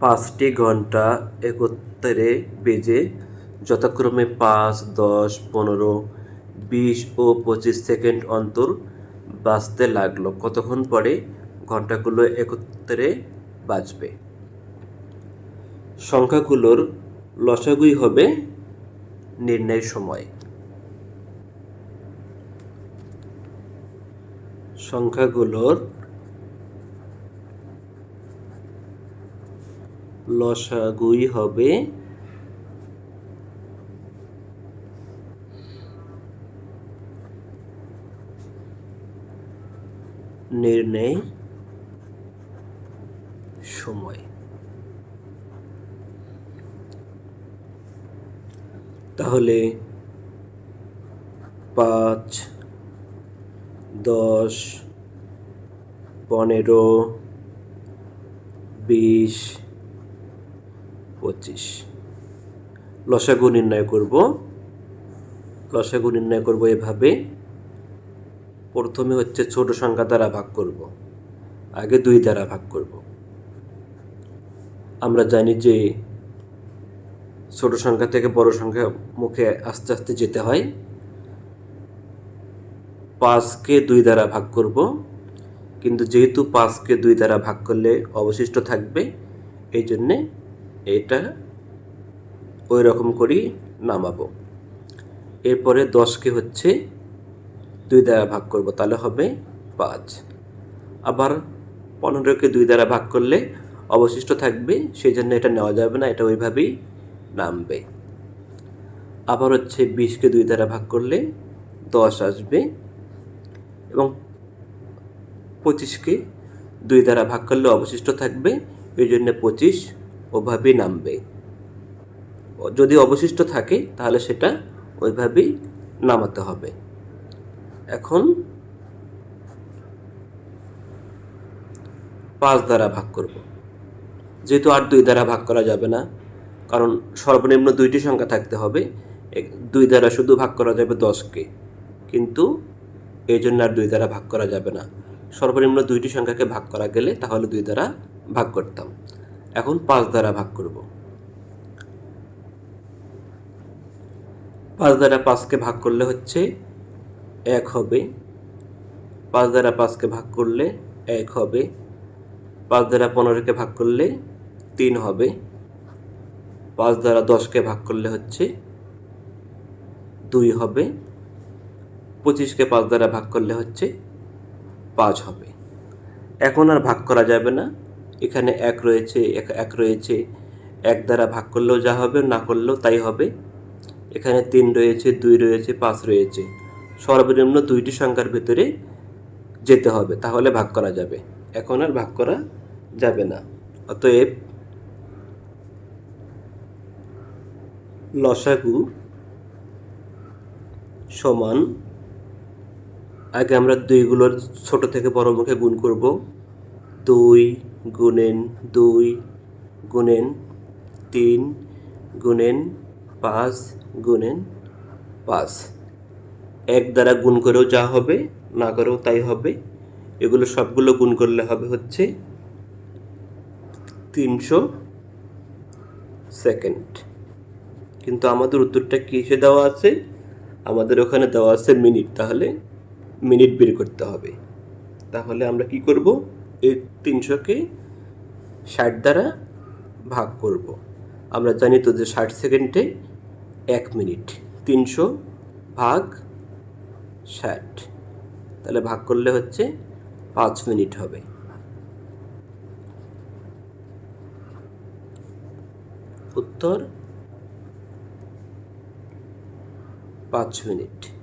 পাঁচটি ঘণ্টা একত্রে বেজে যথাক্রমে পাঁচ, দশ, পনেরো, বিশ ও পঁচিশ সেকেন্ড অন্তর বাজতে লাগল। কতক্ষণ পরে ঘন্টাগুলো একত্রে বাজবে? সংখ্যাগুলোর লসাগুই হবে নির্ণয় সময়। সংখ্যাগুলোর লসাগুই হবে। নির্ণয় সময়। তাহলে পাঁচ দশ পনেরো বিশ পঁচিশ। লসাগু নির্ণয় করব। লসাগু নির্ণয় করব এভাবে। প্রথমে হচ্ছে ছোট সংখ্যা দ্বারা ভাগ করব। আগে দুই দ্বারা ভাগ করব। আমরা জানি যে ছোট সংখ্যা থেকে বড় সংখ্যা মুখে আস্তে আস্তে যেতে হয়। পাঁচকে দুই দ্বারা ভাগ করব। কিন্তু যেহেতু পাঁচকে দুই দ্বারা ভাগ করলে অবশিষ্ট থাকবে, এই জন্যে এটা ওই রকম করেই নামাবো। এরপরে দশকে হচ্ছে দুই দ্বারা ভাগ করব, তাহলে হবে পাঁচ। আবার পনেরোকে দুই দ্বারা ভাগ করলে অবশিষ্ট থাকবে সেই জন্য এটা নেওয়া যাবে না, এটা ওইভাবেই নামবে। আবার হচ্ছে বিশকে দুই দ্বারা ভাগ করলে দশ আসবে এবং পঁচিশকে দুই দ্বারা ভাগ করলে অবশিষ্ট থাকবে, এই জন্য পঁচিশ ওভাবেই নামবে। যদি অবশিষ্ট থাকে, তাহলে সেটা ওইভাবেই নামাতে হবে। এখন পাঁচ দ্বারা ভাগ করব। যেহেতু আর দুই দ্বারা ভাগ করা যাবে না, কারণ সর্বনিম্ন দুইটি সংখ্যা থাকতে হবে। দুই দ্বারা শুধু ভাগ করা যাবে দশকে। কিন্তু এই জন্য আর দুই দ্বারা ভাগ করা যাবে না। সর্বনিম্ন দুইটি সংখ্যাকে ভাগ করা গেলে তাহলে দুই দ্বারা ভাগ করতাম। এখন পাঁচ দ্বারা ভাগ করব। পাঁচ দ্বারা পাঁচকে ভাগ করলে হচ্ছে এক হবে। পাঁচ দ্বারা পাঁচকে ভাগ করলে এক হবে। পাঁচ দ্বারা পনেরোকে ভাগ করলে তিন হবে। পাঁচ দ্বারা দশকে ভাগ করলে হচ্ছে দুই হবে। পঁচিশকে পাঁচ দ্বারা ভাগ করলে হচ্ছে পাঁচ হবে। এখন আর ভাগ করা যাবে না। এখানে এক রয়েছে এক রয়েছে। এক দ্বারা ভাগ করলেও যা হবে, না করলেও তাই হবে। এখানে তিন রয়েছে, দুই রয়েছে, পাঁচ রয়েছে। সর্বনিম্ন দুইটি সংখ্যার ভিতরে যেতে হবে, তাহলে ভাগ করা যাবে। এখন আর ভাগ করা যাবে না। অতএব লসাগু সমান, আগে আমরা দুইগুলোর ছোট থেকে বড় মুখে গুণ করব। দুই গুণেন দুই, গুণেন তিন, গুণেন পাঁচ গুণেন পাঁচ। এক দ্বারা গুণ করেও যা হবে, না করেও তাই হবে। এগুলো সবগুলো গুণ করলে হবে হচ্ছে তিনশো সেকেন্ড। কিন্তু আমাদের উত্তরটা কিসে দেওয়া আছে? আমাদের ওখানে দেওয়া আছে মিনিট। তাহলে মিনিট বের করতে হবে। তাহলে আমরা কি করব? এই তিনশোকে ষাট দ্বারা ভাগ করব। আমরা জানি তো যে ষাট সেকেন্ডে এক মিনিট, তিনশো ভাগ ষাট। তাহলে ভাগ করলে হচ্ছে পাঁচ মিনিট হবে। উত্তর, পাঁচ মিনিট।